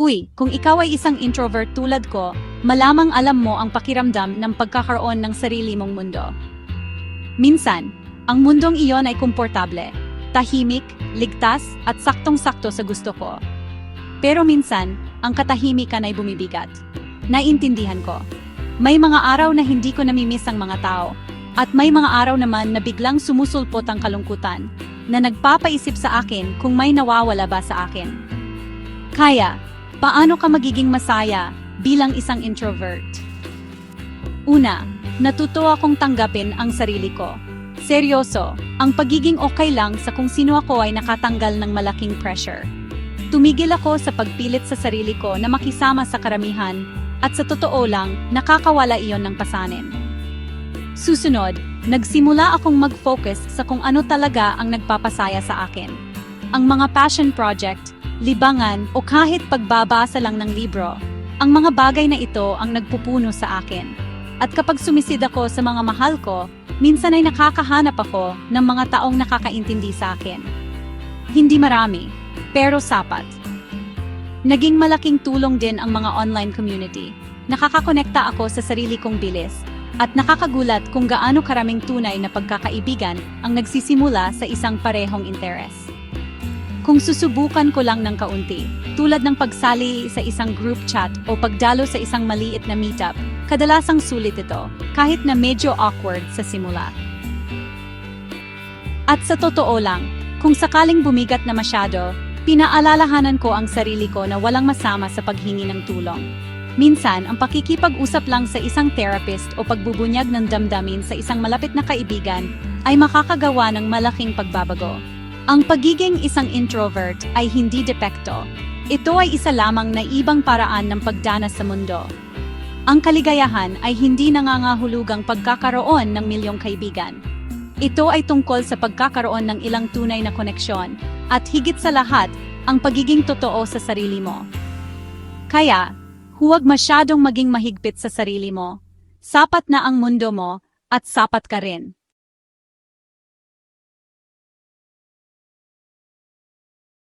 Uy, kung ikaw ay isang introvert tulad ko, malamang alam mo ang pakiramdam ng pagkakaroon ng sarili mong mundo. Minsan, ang mundong iyon ay komportable, tahimik, ligtas, at saktong-sakto sa gusto ko. Pero minsan, ang katahimikan ay bumibigat. Naintindihan ko. May mga araw na hindi ko namimiss ang mga tao, at may mga araw naman na biglang sumusulpot ang kalungkutan, na nagpapaisip sa akin kung may nawawala ba sa akin. Kaya, paano ka magiging masaya bilang isang introvert? Una, natuto akong tanggapin ang sarili ko. Seryoso, ang pagiging okay lang sa kung sino ako ay nakatanggal ng malaking pressure. Tumigil ako sa pagpilit sa sarili ko na makisama sa karamihan at sa totoo lang, nakakawala iyon ng pasanin. Susunod, nagsimula akong mag-focus sa kung ano talaga ang nagpapasaya sa akin. Ang mga passion project, libangan o kahit pagbabasa lang ng libro, ang mga bagay na ito ang nagpupuno sa akin. At kapag sumisid ako sa mga mahal ko, minsan ay nakakahanap ako ng mga taong nakakaintindi sa akin. Hindi marami, pero sapat. Naging malaking tulong din ang mga online community. Nakakakonekta ako sa sarili kong bilis at nakakagulat kung gaano karaming tunay na pagkakaibigan ang nagsisimula sa isang parehong interes. Kung susubukan ko lang ng kaunti, tulad ng pagsali sa isang group chat o pagdalo sa isang maliit na meetup, kadalasang sulit ito, kahit na medyo awkward sa simula. At sa totoo lang, kung sakaling bumigat na masyado, pinaalalahanan ko ang sarili ko na walang masama sa paghingi ng tulong. Minsan, ang pakikipag-usap lang sa isang therapist o pagbubunyag ng damdamin sa isang malapit na kaibigan ay makakagawa ng malaking pagbabago. Ang pagiging isang introvert ay hindi depekto. Ito ay isa lamang na ibang paraan ng pagdanas sa mundo. Ang kaligayahan ay hindi nangangahulugang pagkakaroon ng milyong kaibigan. Ito ay tungkol sa pagkakaroon ng ilang tunay na koneksyon at higit sa lahat, ang pagiging totoo sa sarili mo. Kaya, huwag masyadong maging mahigpit sa sarili mo. Sapat na ang mundo mo at sapat ka rin.